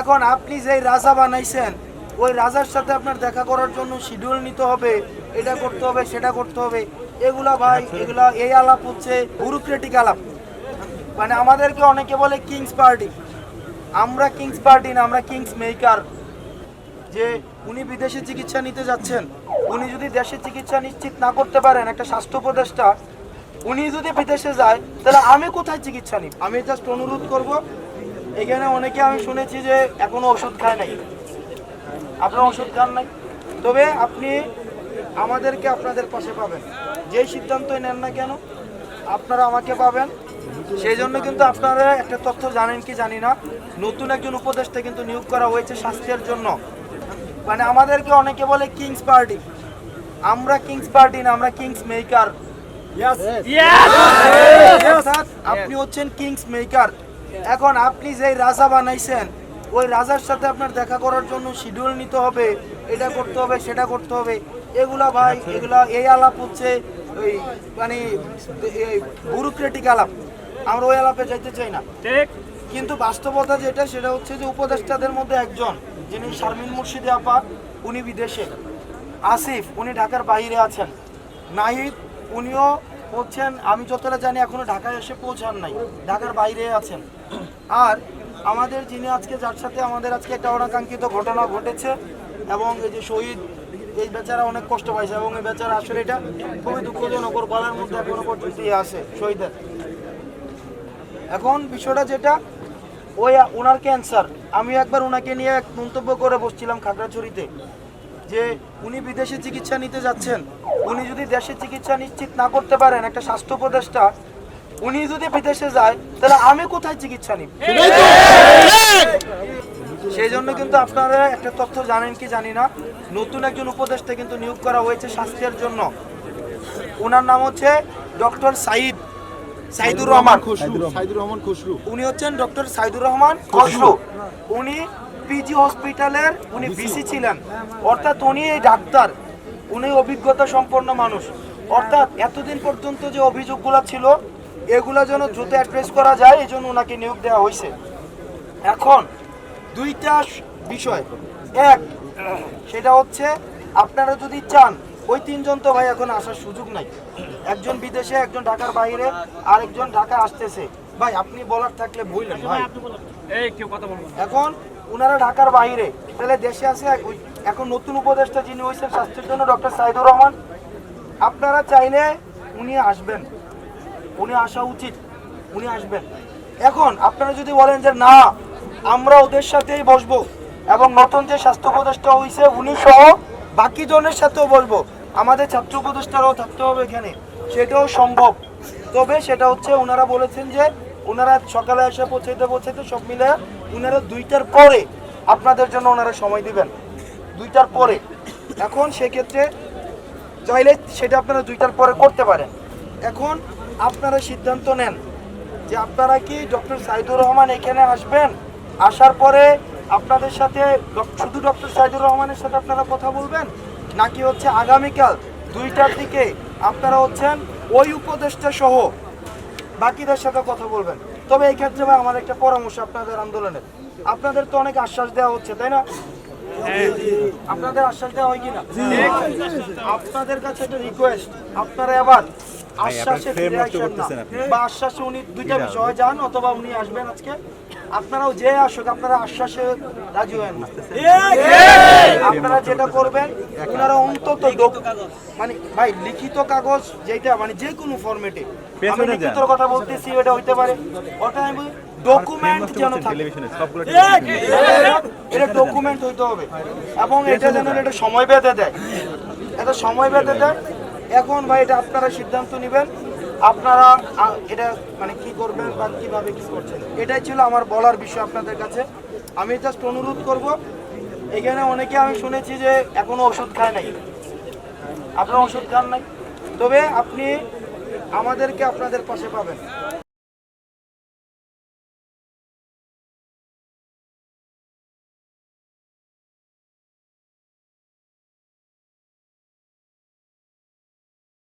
এখন আপনি যেই রাজা বানাইছেন ওই রাজার সাথে আপনার দেখা করার জন্য শিডিউল নিতে হবে এটা করতে হবে সেটা করতে হবে। এগুলা ভাই এগুলা এই আলাপ হচ্ছে ব্যুরোক্রেটিক আলাপ। মানে আমাদেরকে অনেকে বলে কিংস পার্টি আমরা কিংস পার্টি না আমরা কিংস মেকার যে উনি বিদেশে চিকিৎসা নিতে যাচ্ছেন উনি যদি দেশে চিকিৎসা নিশ্চিত না করতে পারেন একটা স্বাস্থ্য উপদেষ্টা উনি যদি বিদেশে যায় তাহলে আমি কোথায় চিকিৎসা নিব? আমি জাস্ট অনুরোধ করব এখানে অনেকে আমি শুনেছি যে এখনও ওষুধ খায় নাই। আপনার ওষুধ খান নাই? তবে আপনি আমাদেরকে আপনাদের পাশে পাবেন। যেই সিদ্ধান্তই নেন না কেন আপনারা আমাকে পাবেন। সেই জন্য কিন্তু আপনারা একটা তথ্য জানেন কি জানি না। নতুন একজন উপদেষ্টা কিন্তু নিয়োগ করা হয়েছে স্বাস্থ্যের জন্য। মানে আমাদেরকে অনেকে বলে কিংস পার্টি। আমরা কিংস পার্টি না আমরা কিংস মেকার। আপনি হচ্ছেন কিংস মেকার। এখন আপনি যেই রাজা বানাইছেন ওই রাজার সাথে আপনার দেখা করার জন্য শিডিউল নিতে হবে এটা করতে হবে সেটা করতে হবে। এগুলা ভাই এগুলা এই আলাপ হচ্ছে ওই মানে ব্যুরোক্রেটিক আলাপ। আমরা ওই আলাপে যাইতে চাই না। ঠিক। কিন্তু বাস্তবতা যেটা সেটা হচ্ছে যে উপদেষ্টাদের মধ্যে একজন যিনি শারমিন মুর্শিদে আপা উনি বিদেশে। আসিফ উনি ঢাকার বাইরে আছেন। নাহিদ উনিও হচ্ছেন আমি যতটা জানি এখনও ঢাকায় এসে পৌঁছান নাই। ঢাকার বাইরে আছেন। আর আমাদের যিনি আজকে, যার সাথে আমাদের আজকে একটা অনাকাঙ্ক্ষিত ঘটনা ঘটেছে এবং এই যে শহীদ, এই বেচারা অনেক কষ্ট পাইছে এবং এই বেচারা আসলে এটা খুবই দুঃখজনক, ওর গলার মধ্যে এখনও পর্যন্ত ইয়ে আছে শহীদের। এখন বিষয়টা যেটা ওই ওনার ক্যান্সার আমি একবার ওনাকে নিয়ে এক মন্তব্য করে বসছিলাম খাগড়াছড়িতে যে উনি বিদেশে চিকিৎসা নিতে যাচ্ছেন। উনি যদি দেশে চিকিৎসা নিশ্চিত না করতে পারেন, একটা স্বাস্থ্য উপদেষ্টা উনি যদি বিদেশে যায় তাহলে আমি কোথায় চিকিৎসা নিব? সেই জন্য কিন্তু আপনারা একটা তথ্য জানেন কি জানি না নতুন একজন উপদেষ্টা কিন্তু নিয়োগ করা হয়েছে স্বাস্থ্যের জন্য। ওনার নাম হচ্ছে ডক্টর সাইদ সাইদুর রহমান সাইদুর রহমান। খসরু। উনি হচ্ছেন ডক্টর সাইদুর রহমান খসরু। উনি পিজি হসপিটালের উনি ভিসি ছিলেন। অর্থাৎ উনি এই ডাক্তার। উনি অভিজ্ঞতা সম্পন্ন মানুষ। অর্থাৎ এতদিন পর্যন্ত যে অভিযোগগুলো ছিল এগুলো যেন দ্রুত অ্যাড্রেস করা যায় এই জন্য ওনাকে নিয়োগ দেওয়া হয়েছে এখন দুইটা বিষয়। এক সেটা হচ্ছে আপনারা যদি চান ওই তিনজন তো ভাই এখন আসার সুযোগ নাই। একজন বিদেশে একজন ঢাকার বাইরে আর একজন ঢাকা আসতেছে। ভাই আপনি বলার থাকলে বললেন ভাই। এখন ওনারা ঢাকার বাইরে তাহলে দেশে আছে এখন নতুন উপদেষ্টা যিনি হয়েছেন স্বাস্থ্যের জন্য ডক্টর সাইদুর রহমান আপনারা চাইলে উনি আসবেন। উনি আসা উচিত। উনি আসবেন। এখন আপনারা যদি বলেন যে, না, আমরা ওদের সাথেই বসবো এবং নতুন যে স্বাস্থ্য উপদেষ্টা হয়েছে উনি সহ বাকি জনের সাথেও বসবো। আমাদের ছাত্র উপদেষ্টারাও থাকতে হবে এখানে। সেটাও সম্ভব। তবে সেটা হচ্ছে ওনারা বলেছেন যে ওনারা সকালে এসে পৌঁছাইতে পৌঁছাইতে সব মিলে ওনারা দুইটার পরে আপনাদের জন্য ওনারা সময় দিবেন। দুইটার পরে। এখন সেক্ষেত্রে চাইলে সেটা আপনারা দুইটার পরে করতে পারেন। এখন আপনারা সিদ্ধান্ত নেন যে আপনারা কি ডক্টর সাইদুর রহমান এখানে আসবেন? আসার পরে আপনাদের সাথে শুধু ডক্টর সাইদুর রহমানের সাথে আপনারা কথা বলবেন? নাকি হচ্ছে আগামীকাল দুইটার দিকে আপনারা হচ্ছেন ওই উপদেষ্টা সহ বাকিদের সাথে কথা বলবেন? তবে এই ক্ষেত্রে ভাই আমার একটা পরামর্শ আপনাদের আন্দোলনের। আপনাদের তো অনেক আশ্বাস দেওয়া হচ্ছে, তাই না? আপনাদের আশ্বাস দেওয়া হয় কিনা? আপনাদের কাছে একটা রিকোয়েস্ট আপনারা আবার আশ্বাসে ফিরে আসেন না বা আশ্বাসে উনি দুইটা বিষয় যান অথবা উনি আসবেন আজকে আপনারাও যে আসুক আপনারা আশ্বাসে রাজি হয়েন না আপনারা যেটা করবেন ওনারা অন্তত মানে ভাই লিখিত কাগজ যেটা মানে যে কোনো ফরম্যাটে আমি কথা বলতেছি এটা হইতে পারে ওটা আমি ডকুমেন্ট যেন থাকে এটা ডকুমেন্ট হইতে হবে এবং এটা যেন এটা সময় বেঁধে দেয় এটা সময় বেঁধে দেয় এখন ভাই এটা আপনারা সিদ্ধান্ত নেবেন। আপনারা এটা মানে কি করবেন বা কীভাবে কী করছেন? এটাই ছিল আমার বলার বিষয় আপনাদের কাছে। আমি জাস্ট অনুরোধ করব, এখানে অনেকে আমি শুনেছি যে এখনও ওষুধ খায় নাই। আপনার ওষুধ খান নাই? তবে আপনি আমাদেরকে আপনাদের পাশে পাবেন।